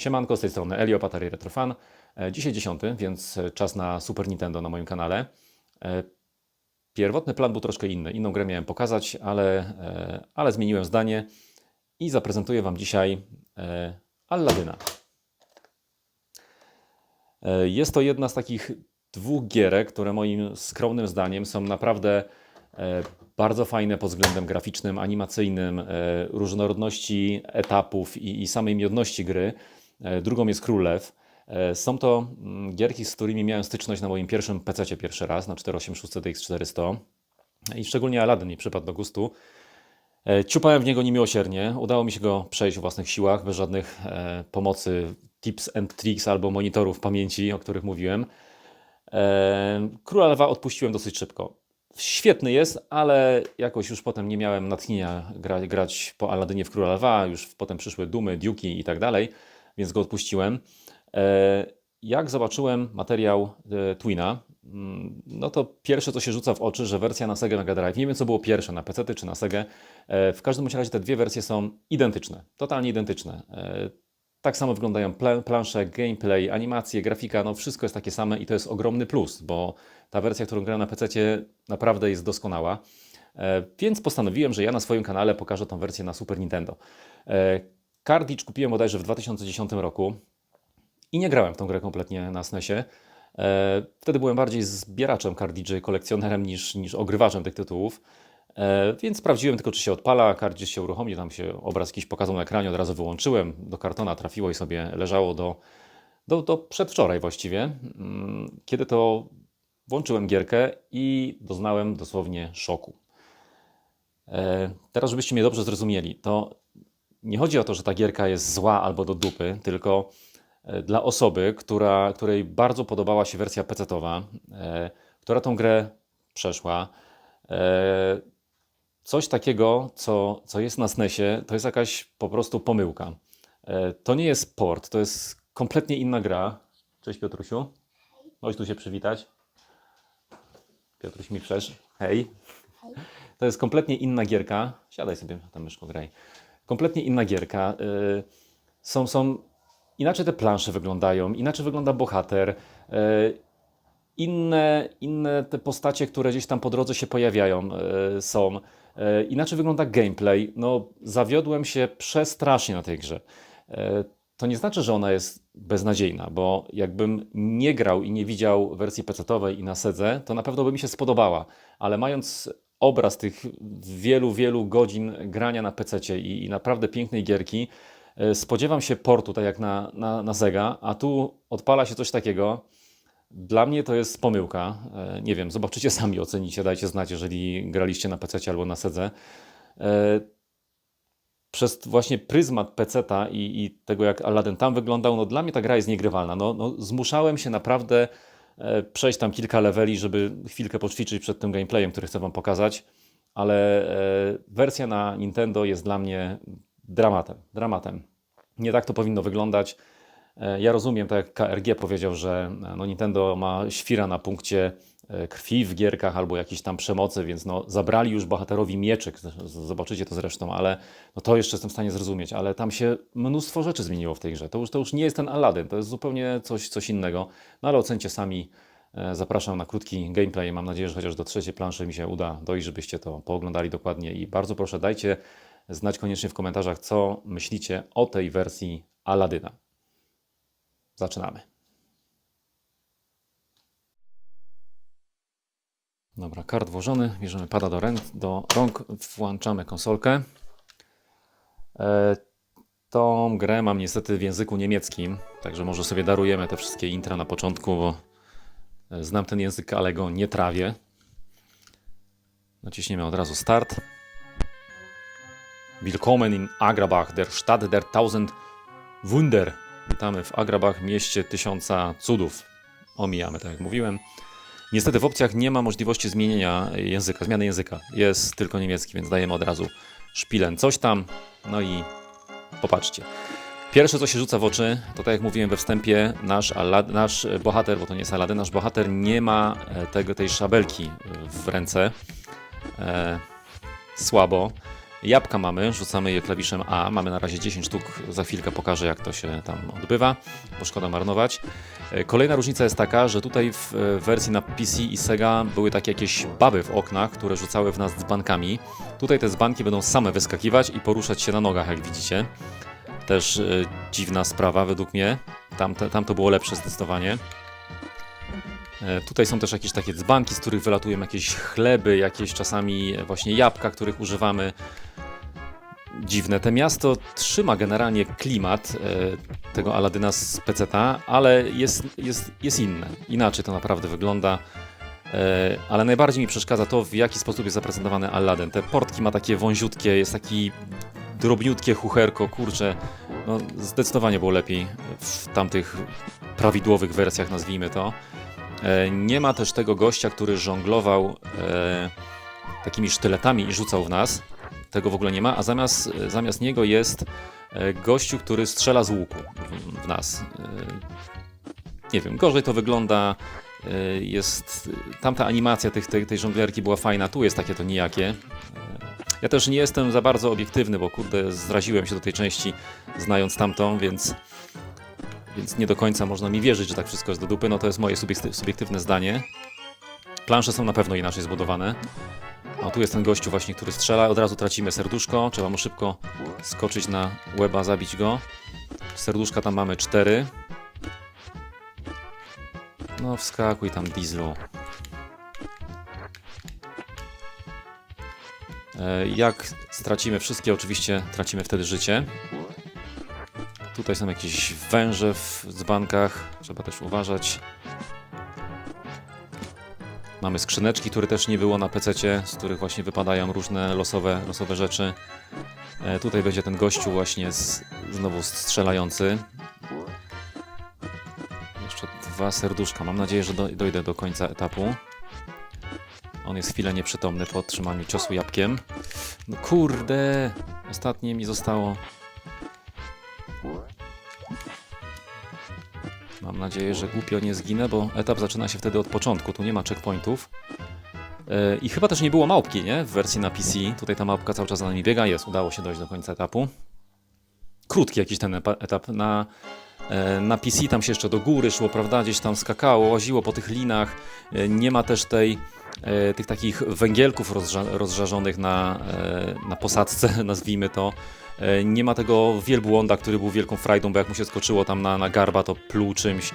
Siemanko, z tej strony Elio, Patary Retrofan. E, Dzisiaj 10, więc e, czas na Super Nintendo na moim kanale. E, Pierwotny plan był troszkę inny. Inną grę miałem pokazać, ale, ale zmieniłem zdanie i zaprezentuję Wam dzisiaj Alladyna. Jest to jedna z takich dwóch gierek, które moim skromnym zdaniem są naprawdę bardzo fajne pod względem graficznym, animacyjnym, różnorodności etapów i, i samej miodności gry. E, Drugą jest Król Lew. E, Są to mm, gierki, z którymi miałem styczność na moim pierwszym PC pierwszy raz, na 486 DX400. I szczególnie Aladdin mi przypadł do gustu. E, Ciupałem w niego niemiłosiernie. Udało mi się go przejść w własnych siłach, bez żadnych pomocy, tips and tricks albo monitorów pamięci, o których mówiłem. Króla Lewa odpuściłem dosyć szybko. Świetny jest, ale jakoś już potem nie miałem natchnienia gra, grać po Aladynie w Króla Lwa. Już potem przyszły Dumy, Duki i tak dalej, więc go odpuściłem. E, Jak zobaczyłem materiał e, Twina, mm, no to pierwsze co się rzuca w oczy, że wersja na Sega Mega Drive, nie wiem co było pierwsze, na PC czy na Sega, e, w każdym razie te dwie wersje są identyczne, totalnie identyczne. Tak samo wyglądają pla- plansze, gameplay, animacje, grafika, no wszystko jest takie same i to jest ogromny plus, bo ta wersja, którą grałem na PC naprawdę jest doskonała. Więc postanowiłem, że ja na swoim kanale pokażę tą wersję na Super Nintendo. Cartridge kupiłem bodajże w 2010 roku i nie grałem w tą grę kompletnie na SNESie. E, Wtedy byłem bardziej zbieraczem kartridży, kolekcjonerem niż, niż ogrywaczem tych tytułów. E, Więc sprawdziłem tylko, czy się odpala, kartridż się uruchomi, tam się obraz jakiś pokazał na ekranie, od razu wyłączyłem, do kartona trafiło i sobie leżało do, do, do przedwczoraj właściwie, Mm, kiedy to włączyłem gierkę i doznałem dosłownie szoku. E, Teraz, żebyście mnie dobrze zrozumieli, to nie chodzi o to, że ta gierka jest zła albo do dupy, tylko e, dla osoby, która, której bardzo podobała się wersja PC-towa, e, która tą grę przeszła. E, coś takiego, co, co jest na SNESie, to jest jakaś po prostu pomyłka. E, to nie jest port, to jest kompletnie inna gra. Cześć Piotrusiu. Chodź tu się przywitać. Piotruś mi przesz. Hej. To jest kompletnie inna gierka. Siadaj sobie, tam myszko graj. Kompletnie inna gierka. Y, Są, są inaczej te plansze wyglądają, inaczej wygląda bohater. y, Inne, inne te postacie, które gdzieś tam po drodze się pojawiają, y, są. Inaczej wygląda gameplay. No, zawiodłem się przestrasznie na tej grze. To nie znaczy, że ona jest beznadziejna, bo jakbym nie grał i nie widział wersji PC-owej i na sedze, to na pewno by mi się spodobała. Ale mając obraz tych wielu, wielu godzin grania na PC i, i naprawdę pięknej gierki, e, spodziewam się portu, tak jak na, na, na Sega, a tu odpala się coś takiego. Dla mnie to jest pomyłka. E, Nie wiem, zobaczycie sami, ocenicie, dajcie znać, jeżeli graliście na PC albo na Sedze. E, Przez właśnie pryzmat PC-ta i, i tego, jak Aladdin tam wyglądał, no dla mnie ta gra jest niegrywalna. No, no, zmuszałem się naprawdę przejść tam kilka leveli, żeby chwilkę poćwiczyć przed tym gameplayem, który chcę Wam pokazać, ale e, wersja na Nintendo jest dla mnie dramatem. dramatem. Nie tak to powinno wyglądać. E, Ja rozumiem, tak jak KRG powiedział, że e, no Nintendo ma świra na punkcie e, krwi w gierkach albo jakiejś tam przemocy, więc no zabrali już bohaterowi z- zobaczycie to zresztą, ale no to jeszcze jestem w stanie zrozumieć, ale tam się mnóstwo rzeczy zmieniło w tej grze. To już, to już nie jest ten Aladdin, to jest zupełnie coś, coś innego. No ale ocencie sami. E, Zapraszam na krótki gameplay. Mam nadzieję, że chociaż do trzeciej planszy mi się uda dojść, żebyście to pooglądali dokładnie. I bardzo proszę, dajcie znać koniecznie w komentarzach, co myślicie o tej wersji Aladyna. Zaczynamy. Dobra, kart włożony, bierzemy pada do, ręk, do rąk, włączamy konsolkę. E, tą grę mam niestety w języku niemieckim, także może sobie darujemy te wszystkie intra na początku, bo e, znam ten język, ale go nie trawię. Naciśniemy od razu start. Willkommen in Agrabach, der Stadt der Tausend Wunder. Witamy w Agrabach, mieście tysiąca cudów. Omijamy, tak jak mówiłem. Niestety w opcjach nie ma możliwości zmienienia języka, zmiany języka. Jest tylko niemiecki, więc dajemy od razu szpilen coś tam. No i popatrzcie. Pierwsze, co się rzuca w oczy, to tak jak mówiłem we wstępie, nasz, Alad, nasz bohater, bo to nie jest Aladdin, nasz bohater nie ma e, tego, tej szabelki w ręce. E, słabo. Jabłka mamy, rzucamy je klawiszem A. Mamy na razie 10 sztuk, za chwilkę pokażę jak to się tam odbywa, bo szkoda marnować. E, Kolejna różnica jest taka, że tutaj w e, wersji na PC i Sega były takie jakieś baby w oknach, które rzucały w nas dzbankami. Tutaj te dzbanki będą same wyskakiwać i poruszać się na nogach, jak widzicie. Też e, dziwna sprawa według mnie. Tam, tam to było lepsze zdecydowanie. Tutaj są też jakieś takie dzbanki, z których wylatują jakieś chleby, jakieś czasami właśnie jabłka, których używamy. Dziwne. Te miasto trzyma generalnie klimat e, tego Aladyna z peceta, ale jest, jest, jest inne. Inaczej to naprawdę wygląda. E, ale najbardziej mi przeszkadza to, w jaki sposób jest zaprezentowany Aladdin. Te portki ma takie wąziutkie, jest taki drobniutkie chucherko, kurczę. No, zdecydowanie było lepiej w tamtych prawidłowych wersjach, nazwijmy to. E, Nie ma też tego gościa, który żonglował e, takimi sztyletami i rzucał w nas. Tego w ogóle nie ma, a zamiast, zamiast niego jest e, gościu, który strzela z łuku w, w nas. E, nie wiem, gorzej to wygląda. e, Jest tamta animacja tych, tej, tej żonglerki była fajna, tu jest takie to nijakie. Ja też nie jestem za bardzo obiektywny, bo kurde, zraziłem się do tej części, znając tamtą, więc więc nie do końca można mi wierzyć, że tak wszystko jest do dupy. No to jest moje subiekty- subiektywne zdanie. Plansze są na pewno inaczej zbudowane. O, tu jest ten gościu właśnie, który strzela. Od razu tracimy serduszko. Trzeba mu szybko skoczyć na łeba, zabić go. Serduszka tam mamy cztery. No wskakuj tam dieslu. E, Jak stracimy wszystkie, oczywiście tracimy wtedy życie. Tutaj są jakieś węże w dzbankach, trzeba też uważać. Mamy skrzyneczki, które też nie było na PC, z których właśnie wypadają różne losowe, losowe rzeczy. E, tutaj będzie ten gościu właśnie z, znowu strzelający. Jeszcze dwa serduszka. Mam nadzieję, że do, dojdę do końca etapu. On jest chwilę nieprzytomny po otrzymaniu ciosu jabłkiem. No kurde! Ostatnie mi zostało. Mam nadzieję, że głupio nie zginę, bo etap zaczyna się wtedy od początku. Tu nie ma checkpointów. Yy, I chyba też nie było małpki, nie? W wersji na PC. Tutaj ta małpka cały czas za nami biega. Jest, udało się dojść do końca etapu. Krótki jakiś ten etap. Na, e, na PC tam się jeszcze do góry szło, prawda? Gdzieś tam skakało, łaziło po tych linach. E, Nie ma też tej, e, tych takich węgielków rozża- rozżarzonych na, e, na posadzce, nazwijmy to. E, Nie ma tego wielbłąda, który był wielką frajdą, bo jak mu się skoczyło tam na, na garba, to pluł czymś.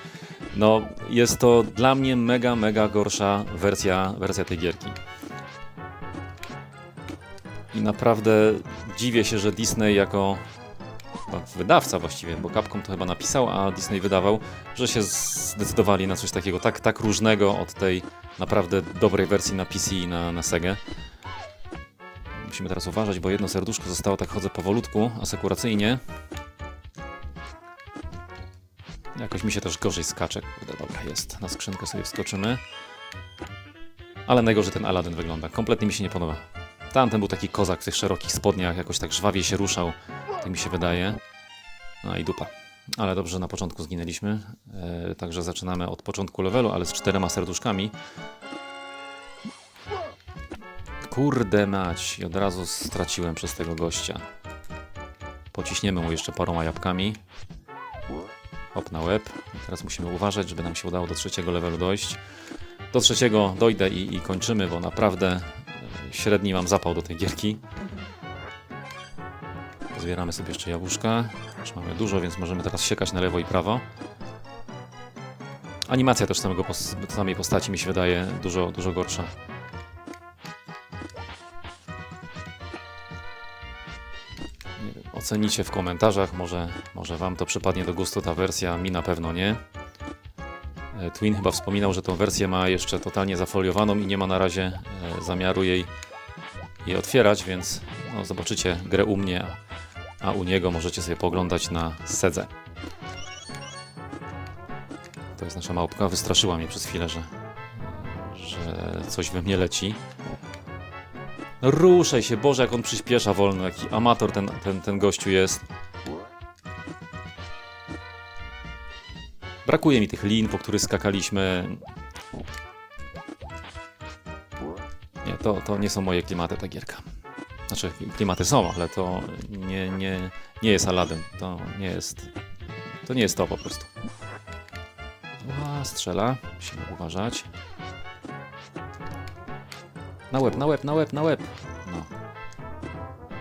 No, jest to dla mnie mega, mega gorsza wersja, wersja tej gierki. I naprawdę dziwię się, że Disney jako chyba wydawca właściwie, bo Capcom to chyba napisał, a Disney wydawał, że się zdecydowali na coś takiego tak, tak różnego od tej naprawdę dobrej wersji na PC i na, na Sega. Musimy teraz uważać, bo jedno serduszko zostało, tak chodzę powolutku, asekuracyjnie. Jakoś mi się też gorzej skacze. Dobra, jest. Na skrzynkę sobie wskoczymy. Ale najgorzej ten Aladdin wygląda. Kompletnie mi się nie podoba. Tamten był taki kozak w tych szerokich spodniach, jakoś tak żwawie się ruszał. Tak mi się wydaje. No i dupa. Ale dobrze, na początku zginęliśmy. E, także zaczynamy od początku levelu, ale z czterema serduszkami. Kurde mać, i od razu straciłem przez tego gościa. Pociśniemy mu jeszcze paroma jabłkami. Hop na łeb. Teraz musimy uważać, żeby nam się udało do trzeciego levelu dojść. Do trzeciego dojdę i, i kończymy, bo naprawdę e, średni mam zapał do tej gierki. Zbieramy sobie jeszcze jabłuszka. Już mamy dużo, więc możemy teraz siekać na lewo i prawo. Animacja też samego samej postaci mi się wydaje dużo, dużo gorsza. Ocenicie w komentarzach, może, może Wam to przypadnie do gustu ta wersja, mi na pewno nie. E, Twin chyba wspominał, że tą wersję ma jeszcze totalnie zafoliowaną i nie ma na razie e, zamiaru jej, jej otwierać, więc no, zobaczycie grę u mnie, a, u niego możecie sobie poglądać na sedze. To jest nasza małpka. Wystraszyła mnie przez chwilę, że, że coś we mnie leci. Ruszaj się, Boże, jak on przyspiesza wolno, jaki amator ten, ten, ten gościu jest. Brakuje mi tych lin, po których skakaliśmy. Nie, to, to nie są moje klimaty, ta gierka. znaczy klimaty są, ale to nie, nie, nie jest Aladdin. To nie jest. To nie jest to po prostu. A, strzela. Musimy uważać. Na łeb, na łeb, na łeb, na łeb. No.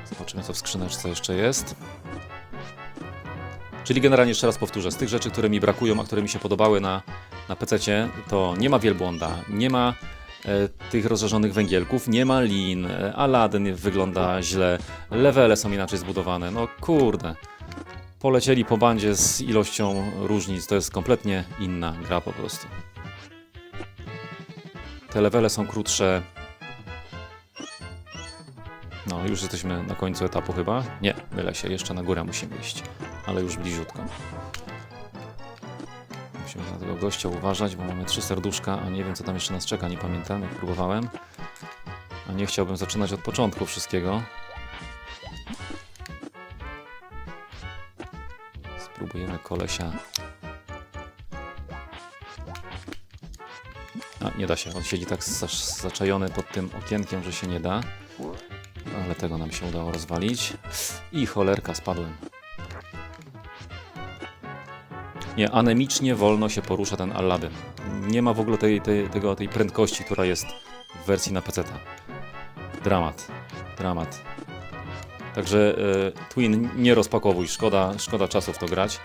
Zobaczymy, co w skrzyneczce jeszcze jest. Czyli generalnie jeszcze raz powtórzę, z tych rzeczy, które mi brakują, a które mi się podobały na, na PC, to nie ma wielbłąda, nie ma e, tych rozżarzonych węgielków, nie ma lin, e, Aladdin wygląda źle, levele są inaczej zbudowane, no kurde. Polecieli po bandzie z ilością różnic, to jest kompletnie inna gra po prostu. Te levele są krótsze. No, już jesteśmy na końcu etapu chyba. Nie, mylę się, jeszcze na górę musimy iść, ale już bliziutko. Musimy na tego gościa uważać, bo mamy trzy serduszka, a nie wiem co tam jeszcze nas czeka, nie pamiętam, jak próbowałem. A nie chciałbym zaczynać od początku wszystkiego. Spróbujemy kolesia. A, nie da się, on siedzi tak zaczajony pod tym okienkiem, że się nie da. Ale tego nam się udało rozwalić. I cholerka, spadłem. Nie, anemicznie wolno się porusza ten Aladdin. Nie ma w ogóle tej, tej, tego, tej prędkości, która jest w wersji na PC. Dramat. Dramat. Także e, Twin nie rozpakowuj, szkoda, szkoda czasu w to grać.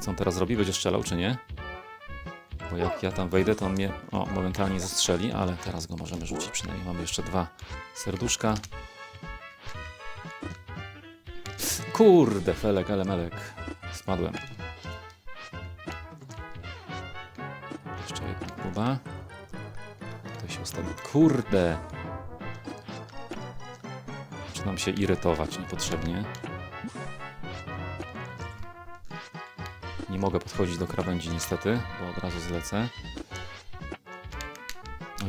Co on teraz robi? Będzie strzelał czy nie? Bo jak ja tam wejdę, to on mnie o, momentalnie zastrzeli, ale teraz go możemy rzucić. Przynajmniej mamy jeszcze dwa serduszka. Kurde, felek, ale melek. Spadłem. Jeszcze jedna próba. To się ustawi. Kurde! Zaczynam się irytować niepotrzebnie. Nie mogę podchodzić do krawędzi niestety, bo od razu zlecę.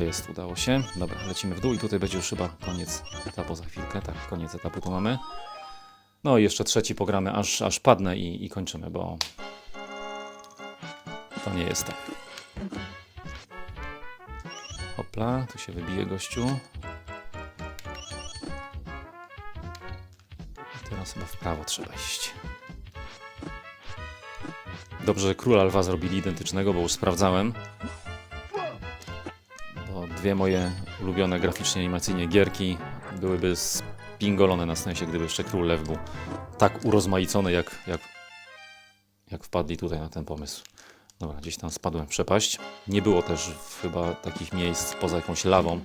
O jest, udało się. Dobra, lecimy w dół i tutaj będzie już chyba koniec etapu za chwilkę. Tak, koniec etapu tu mamy. No i jeszcze trzeci pogramy, aż, aż padnę i, i kończymy, bo to nie jest to. Hopla, tu się wybije gościu. I teraz chyba w prawo trzeba iść. Dobrze, że Króla Lwa zrobili identycznego, bo już sprawdzałem. Bo dwie moje ulubione graficznie animacyjnie gierki byłyby spingolone na sensie, gdyby jeszcze Król Lew był tak urozmaicony, jak, jak, jak wpadli tutaj na ten pomysł. Dobra, gdzieś tam spadłem w przepaść. Nie było też chyba takich miejsc poza jakąś lawą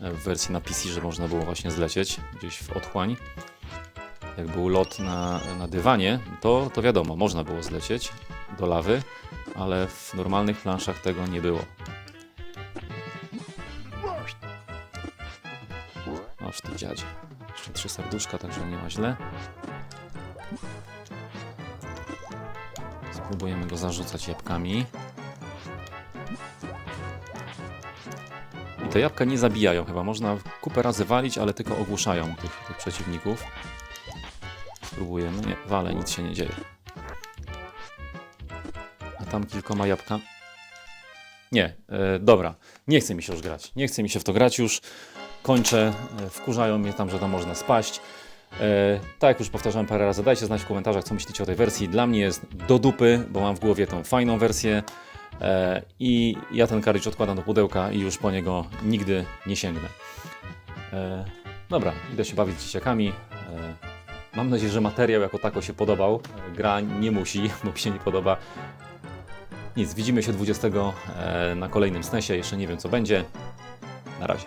e, w wersji na PC, że można było właśnie zlecieć gdzieś w otchłań. Jak był lot na, na dywanie, to, to wiadomo, można było zlecieć do lawy, ale w normalnych planszach tego nie było. Aż ty dziadzie. Jeszcze trzy serduszka, także nie ma źle. Spróbujemy go zarzucać jabłkami. I te jabłka nie zabijają chyba. Można kupę razy walić, ale tylko ogłuszają tych, tych przeciwników. Spróbujemy. Nie, wale, nic się nie dzieje. Tam kilkoma jabłkami. Nie, e, dobra. Nie chce mi się już grać. Nie chce mi się w to grać już. Kończę. E, wkurzają mnie tam, że tam można spaść. E, tak jak już powtarzałem parę razy, dajcie znać w komentarzach, co myślicie o tej wersji. Dla mnie jest do dupy, bo mam w głowie tą fajną wersję e, i ja ten karicz odkładam do pudełka i już po niego nigdy nie sięgnę. E, dobra, idę się bawić z dzieciakami. E, mam nadzieję, że materiał jako tako się podobał. E, gra nie musi, bo mi się nie podoba. Nic, widzimy się 20 e, na kolejnym SNESie. Jeszcze nie wiem co będzie. Na razie.